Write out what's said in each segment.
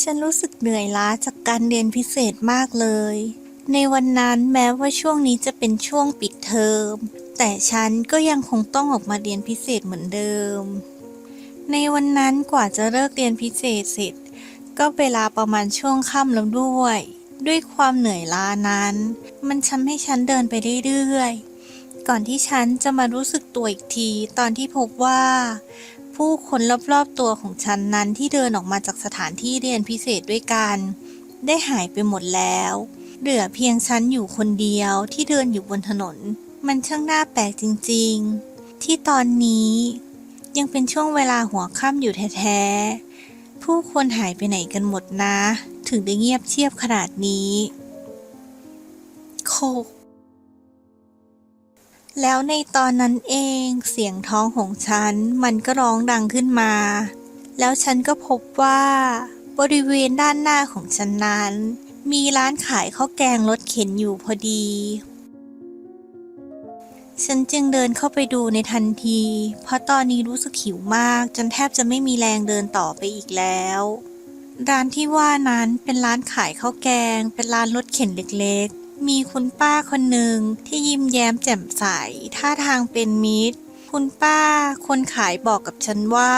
ฉันรู้สึกเหนื่อยล้าจากการเรียนพิเศษมากเลย ในวันนั้นแม้ว่าช่วงนี้จะเป็นช่วงปิดเทอม แต่ฉันก็ยังคงต้องออกมาเรียนพิเศษเหมือนเดิม ในวันนั้นกว่าจะเลิกเรียนพิเศษเสร็จ ก็เวลาประมาณช่วงค่ำแล้วด้วย ด้วยความเหนื่อยล้านั้น มันทำให้ฉันเดินไปเรื่อยๆก่อนที่ฉันจะมารู้สึกตัวอีกทีตอนที่พบว่า ผู้คนรอบๆตัวของฉันนั้นที่เดินออกมาจากสถานที่เรียนพิเศษด้วยกัน ได้หายไปหมดแล้ว เหลือเพียงฉันอยู่คนเดียวที่เดินอยู่บนถนน มันช่างน่าแปลกจริงๆ ที่ตอนนี้ ยังเป็นช่วงเวลาหัวค่ำอยู่แท้ๆ ผู้คนหายไปไหนกันหมดนะ ถึงได้เงียบเชียบขนาดนี้ โค แล้วในตอนนั้นเองเสียงท้องของฉันมันก็ร้องดังขึ้นมา แล้วฉันก็พบว่า บริเวณด้านหน้าของฉันนั้น มีร้านขายข้าวแกงรถเข็นอยู่พอดี ฉันจึงเดินเข้าไปดูในทันที เพราะตอนนี้รู้สึกหิวมาก จนแทบจะไม่มีแรงเดินต่อไปอีกแล้ว ร้านที่ว่านั้นเป็นร้านขายข้าวแกง เป็นร้านรถเข็นเล็กๆ มีคุณป้าคนหนึ่งที่ยิ้มแย้มแจ่มใส ท่าทางเป็นมิตร คุณป้าคนขายบอกกับฉันว่า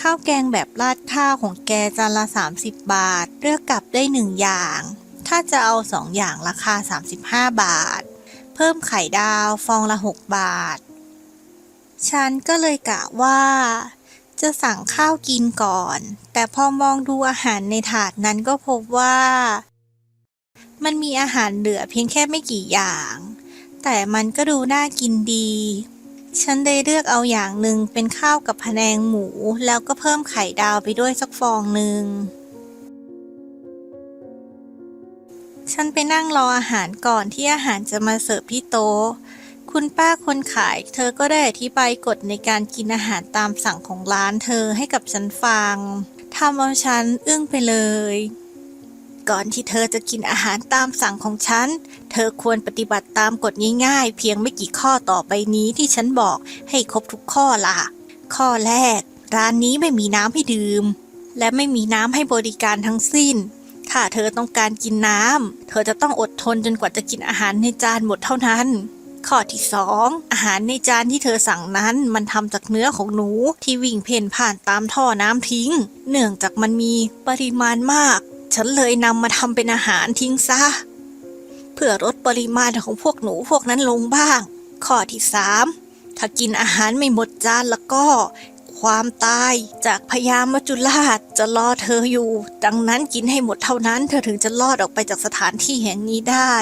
ข้าวแกงแบบราดข้าวของแกจานละ 30 บาท เลือกกลับได้หนึ่งอย่าง ถ้าจะเอาสองอย่างราคา 35 บาท เพิ่มไข่ดาวฟองละ 6 บาท ฉันก็เลยกะว่า จะสั่งข้าวกินก่อน แต่พอมองดูอาหารในถาดนั้นก็พบว่า มันมีอาหารเหลือเพียงแค่ไม่กี่อย่าง แต่มันก็ดูน่ากินดี ฉันได้เลือกเอาอย่างหนึ่งเป็นข้าวกับพะแนงหมู แล้วก็เพิ่มไข่ดาวไปด้วยสักฟองหนึ่ง ฉันไปนั่งรออาหารก่อนที่อาหารจะมาเสิร์ฟที่โต๊ะ คุณป้าคนขาย เธอก็ได้อธิบายกฎในการกินอาหารตามสั่งของร้านเธอให้กับฉันฟังทำเอาฉันอึ้งไปเลย ก่อนที่เธอจะกินอาหารตามสั่งของฉัน เธอควรปฏิบัติตามกฎง่ายๆ เพียงไม่กี่ข้อต่อไปนี้ที่ฉันบอกให้ครบทุกข้อล่ะ ข้อแรก ร้านนี้ไม่มีน้ำให้ดื่ม และไม่มีน้ำให้บริการทั้งสิ้น ถ้าเธอต้องการกินน้ำ เธอจะต้องอดทนจนกว่าจะกินอาหารในจานหมดเท่านั้น ข้อที่สองอาหารในจานที่เธอสั่งนั้นมันทำจากเนื้อของหนูที่วิ่งเพ่นผ่านตามท่อน้ำทิ้ง เนื่องจากมันมีปริมาณมาก ฉันเลยนำมาทำเป็นอาหารทิ้งซะ เพื่อลดปริมาณของพวกหนูพวกนั้นลงบ้าง ข้อที่สามถ้ากินอาหารไม่หมดจานแล้วก็ ความตายจากพญามจุราชจะรอเธออยู่ ดังนั้นกินให้หมดเท่านั้น เธอถึงจะรอดออกไปจากสถานที่แห่งนี้ได้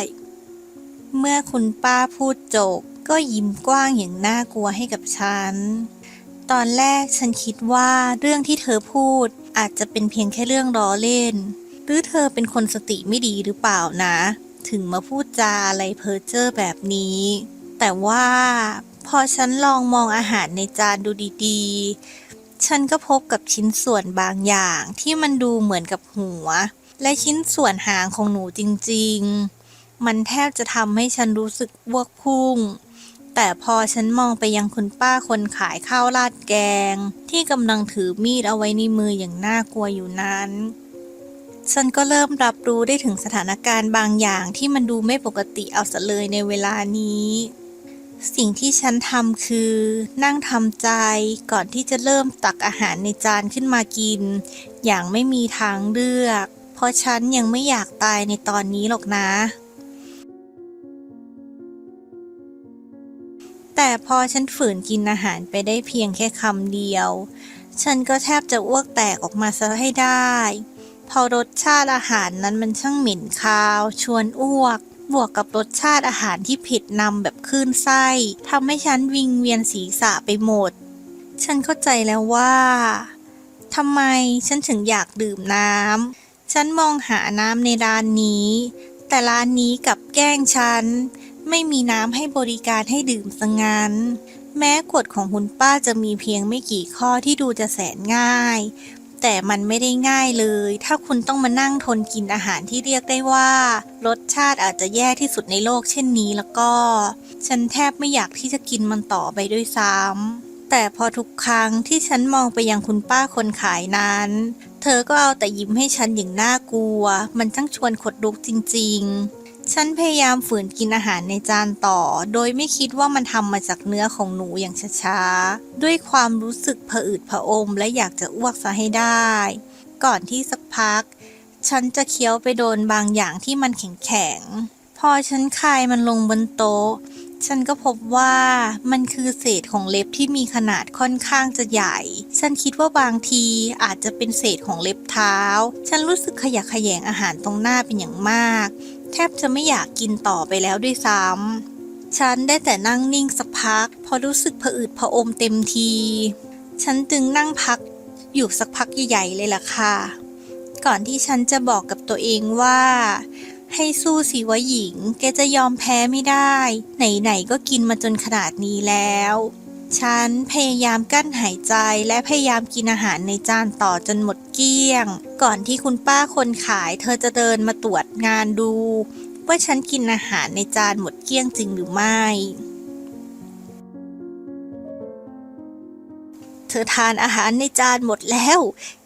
เมื่อคุณป้าพูดจบก็ยิ้มกว้างอย่างน่ากลัวให้กับฉัน ตอนแรกฉันคิดว่าเรื่องที่เธอพูดอาจจะเป็นเพียงแค่เรื่องล้อเล่น รือเธอเป็นคนสติไม่ดีหรือเปล่านะ ถึงมาพูดจาอะไรเพ้อเจ้อแบบนี้ แต่ว่าพอฉันลองมองอาหารในจานดูดีๆ ฉันก็พบกับชิ้นส่วนบางอย่างที่มันดูเหมือนกับหัว และชิ้นส่วนหางของหนูจริงๆ มันแทบจะทำให้ฉันรู้สึกวกพุ่ง แต่พอฉันมองไปยังคุณป้าคนขายข้าวราดแกง ที่กำลังถือมีดเอาไว้ในมืออย่างน่ากลัวอยู่นั้น ฉันก็เริ่มรับรู้ได้ถึงสถานการณ์บางอย่างที่มันดูไม่ปกติเอาซะเลยในเวลานี้ สิ่งที่ฉันทำคือ นั่งทำใจก่อนที่จะเริ่มตักอาหารในจานขึ้นมากิน อย่างไม่มีทางเลือก เพราะฉันยังไม่อยากตายในตอนนี้หรอกนะ แต่พอฉันฝืนกินอาหารไปได้เพียงแค่คำเดียว ฉันก็แทบจะอ้วกแตกออกมาซะให้ได้ พอรสชาติอาหารนั้นมันช่างหม็นคาว ชวนอ้วก บวกกับรสชาติอาหารที่ผ็ดนำแบบคลื่นไส้ทำให้ฉันวิงเวียนศีรษะไปหมด ฉันเข้าใจแล้วว่าทำไมฉันถึงอยากดื่มน้ำ ฉันมองหาน้ำในร้านนี้ แต่ร้านนี้กลับแกล้งฉัน ไม่มีน้ำให้บริการให้ดื่มซะงั้น แม้กฎของคุณป้าจะมีเพียงไม่กี่ข้อที่ดูจะแสนง่าย แต่มันไม่ได้ง่ายเลย ถ้าคุณต้องมานั่งทนกินอาหารที่เรียกได้ว่า รสชาติอาจจะแย่ที่สุดในโลกเช่นนี้แล้วก็ ฉันแทบไม่อยากที่จะกินมันต่อไปด้วยซ้ำแต่พอทุกครั้งที่ฉันมองไปยังคุณป้าคนขายนั้น เธอก็เอาแต่ยิ้มให้ฉันอย่างน่ากลัว มันช่างชวนขดลุกจริง ๆ ฉันพยายามฝืนกินอาหารในจานต่อ โดยไม่คิดว่ามันทำมาจากเนื้อของหนูอย่างช้าๆ ด้วยความรู้สึกผะอืดผะอมและอยากจะอ้วกซะให้ได้ ก่อนที่สักพัก ฉันจะเคี้ยวไปโดนบางอย่างที่มันแข็งๆ พอฉันคายมันลงบนโต๊ะ ฉันก็พบว่ามันคือเศษของเล็บที่มีขนาดค่อนข้างจะใหญ่ ฉันคิดว่าบางทีอาจจะเป็นเศษของเล็บเท้า ฉันรู้สึกขยะแขยงอาหารตรงหน้าเป็นอย่างมาก แทบจะไม่อยากกินต่อไปแล้วด้วยซ้ำ ฉันได้แต่นั่งนิ่งสักพักพอรู้สึกผะอืดผะอมเต็มที ฉันจึงนั่งพักอยู่สักพักใหญ่ๆเลยล่ะค่ะ ก่อนที่ฉันจะบอกกับตัวเองว่า ให้สู้สิวะหญิง แกจะยอมแพ้ไม่ได้ ไหนๆก็กินมาจนขนาดนี้แล้ว ฉันพยายามกั้นหายใจและพยายามกินอาหารในจานต่อจนหมดเกลี้ยง ก่อนที่คุณป้าคนขาย เธอจะเดินมาตรวจงานดู ว่าฉันกินอาหารในจานหมดเกลี้ยงจริงหรือไม่ เธอทานอาหารในจานหมดแล้ว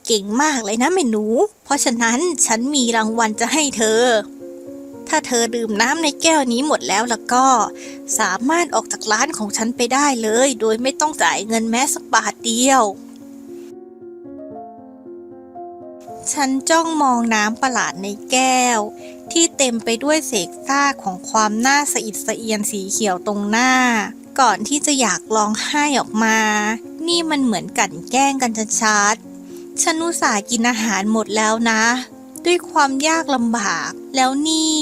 เก่งมากเลยนะแม่หนู เพราะฉะนั้นฉันมีรางวัลจะให้เธอ ถ้าเธอดื่มน้ำในแก้วนี้หมดแล้วแล้วก็ สามารถออกจากร้านของฉันไปได้เลย โดยไม่ต้องจ่ายเงินแม้สักบาทเดียว ฉันจ้องมองน้ำประหลาดในแก้ว ที่เต็มไปด้วยเศษซากของความน่าสะอิดสะเอียนสีเขียวตรงหน้า ก่อนที่จะอยากร้องไห้ออกมา นี่มันเหมือนกั่นแกล้งกันชัดๆฉันอุตส่าห์กินอาหารหมดแล้วนะ ด้วยความยากลำบาก แล้วนี่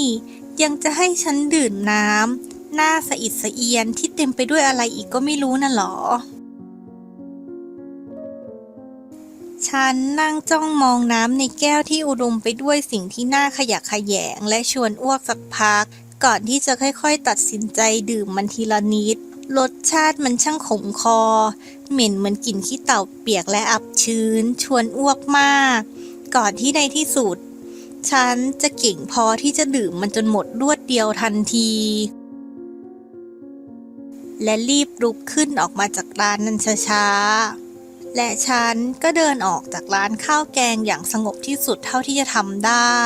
ยังจะให้ฉันดื่มน้ำหน้าสะอิดสะเอียนที่เต็มไปด้วยอะไรอีกก็ไม่รู้น่ะหรอ ฉันนั่งจ้องมองน้ำในแก้วที่อุดมไปด้วยสิ่งที่น่าขยะแขยงและชวนอ้วกสักพัก ก่อนที่จะค่อยๆ ตัดสินใจดื่มมันทีละนิดรสชาติมันช่างขมคอ เหม็นเหมือนกลิ่นขี้เต่าเปียกและอับชื้น ชวนอ้วกมาก ก่อนที่ในที่สุด ฉันจะเก่งพอที่จะดื่มมันจนหมดรวดเดียวทันที และรีบลุกขึ้นออกมาจากร้านนั้นช้าๆ และฉันก็เดินออกจากร้านข้าวแกงอย่างสงบที่สุดเท่าที่จะทำได้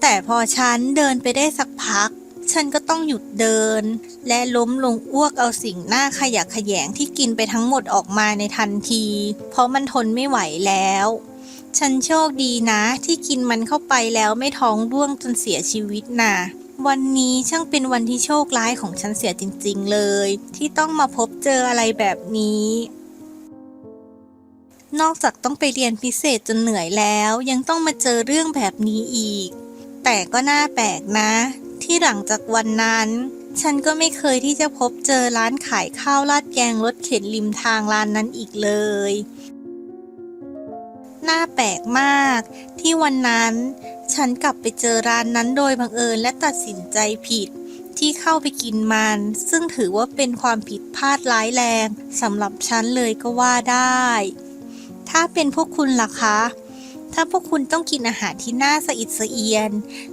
แต่พอฉันเดินไปได้สักพัก ฉันก็ต้องหยุดเดิน และล้มลงอ้วกเอาสิ่งหน้าขยะแขยงที่กินไปทั้งหมดออกมาในทันที เพราะมันทนไม่ไหวแล้ว ฉันโชคดีนะ ที่กินมันเข้าไปแล้วไม่ท้องร่วงจนเสียชีวิตน่ะวันนี้ช่างเป็นวันที่โชคร้ายของฉันเสียจริง ๆ เลย ที่ต้องมาพบเจออะไรแบบนี้ นอกจากต้องไปเรียนพิเศษจนเหนื่อยแล้ว ยังต้องมาเจอเรื่องแบบนี้อีก แต่ก็น่าแปลกนะ ที่หลังจากวันนั้น ฉันก็ไม่เคยที่จะพบเจอร้านขายข้าวราดแกงรถเข็นริมทางร้านนั้นอีกเลย น่าแปลกมาก ที่วันนั้น ฉันกลับไปเจอร้านนั้นโดยบังเอิญและตัดสินใจผิด ที่เข้าไปกินมัน ซึ่งถือว่าเป็นความผิดพลาดร้ายแรงสำหรับฉันเลยก็ว่าได้ ถ้าเป็นพวกคุณล่ะคะ ถ้าพวกคุณต้องกินอาหารที่น่าสะอิดสะเอียน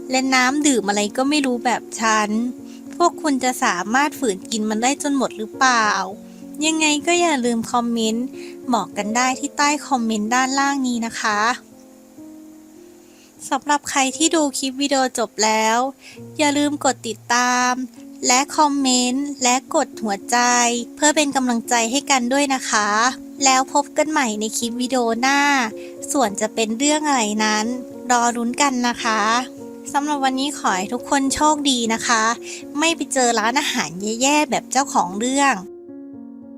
และน้ำดื่มอะไรก็ไม่รู้แบบฉัน พวกคุณจะสามารถฝืนกินมันได้จนหมดหรือเปล่า ยังไงก็อย่าลืมคอมเมนต์บอกกันได้ที่ใต้คอมเมนต์ด้านล่างนี้นะคะสำหรับใครที่ดูคลิปวิดีโอจบแล้ว อย่าลืมกดติดตาม และคอมเมนต์ และกดหัวใจ เพื่อเป็นกำลังใจให้กันด้วยนะคะ แล้วพบกันใหม่ในคลิปวิดีโอหน้า ส่วนจะเป็นเรื่องอะไรนั้น รอรุ้นกันนะคะสำหรับวันนี้ขอให้ทุกคนโชคดีนะคะ ไม่ไปเจอร้านอาหารแย่ๆแบบเจ้าของเรื่อง